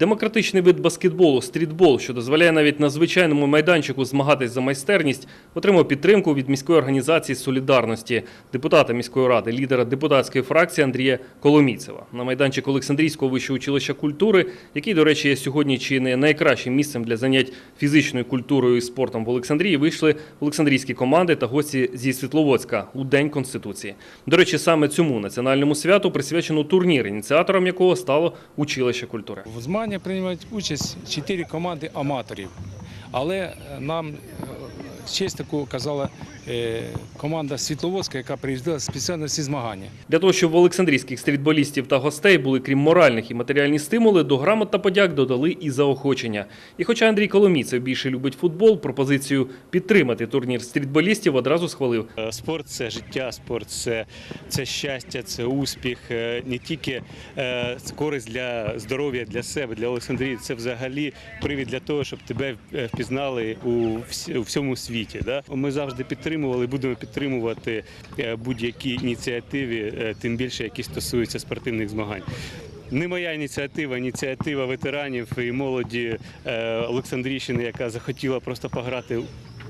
Демократичний вид баскетболу стрітбол, що дозволяє навіть на звичайному майданчику змагатись за майстерність, отримав підтримку від міської організації Солідарності, депутата міської ради, лідера депутатської фракції Андрія Коломійцева. На майданчик Олександрійського вищого училища культури, який, до речі, є сьогодні чи не найкращим місцем для занять фізичною культурою і спортом в Олександрії, вийшли олександрійські команди та гості зі Світловодська у День Конституції. До речі, саме цьому національному святу присвячено турнір, ініціатором якого стало училище культури. В змаганні приймають участь чотири команди аматорів. Але е, нам е, честь таку оказала е, команда Світловодська, яка приїздила спеціально ці змагання. Для того, щоб в олександрійських стрітболістів та гостей були, крім моральних і матеріальних стимули, до грамот та подяк додали і заохочення. І хоча Андрій Коломійцев більше любить футбол, пропозицію підтримати турнір стрітболістів одразу схвалив. Е, Спорт це життя, спорт це, це щастя, це успіх, е, не тільки користь для здоров'я, для себе, для Олександрії. Це взагалі привід для того, щоб тебе впізнали у всьому світі. Да? Ми завжди підтримували, будемо підтримувати е, будь-які ініціативи, е, тим більше які стосуються спортивних змагань. Не моя ініціатива, ініціатива ветеранів і молоді е, Олександрійщини, яка захотіла просто пограти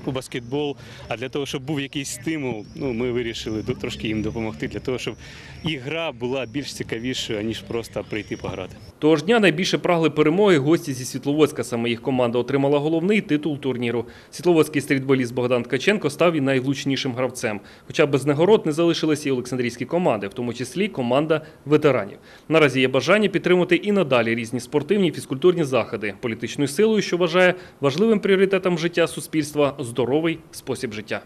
у баскетбол. А для того, щоб був якийсь стимул, ну ми вирішили трошки їм допомогти для того, щоб і гра була більш цікавішою, ніж просто прийти пограти. Того ж дня найбільше прагли перемоги гості зі Світловодська. Саме їх команда отримала головний титул турніру. Світловодський стрітболіст Богдан Ткаченко став і найвлучнішим гравцем. Хоча без нагород не залишилися і олександрійські команди, в тому числі команда ветеранів. Наразі є бажання підтримати і надалі різні спортивні фізкультурні заходи політичною силою, що вважає важливим пріоритетом життя суспільства здоровий спосіб життя.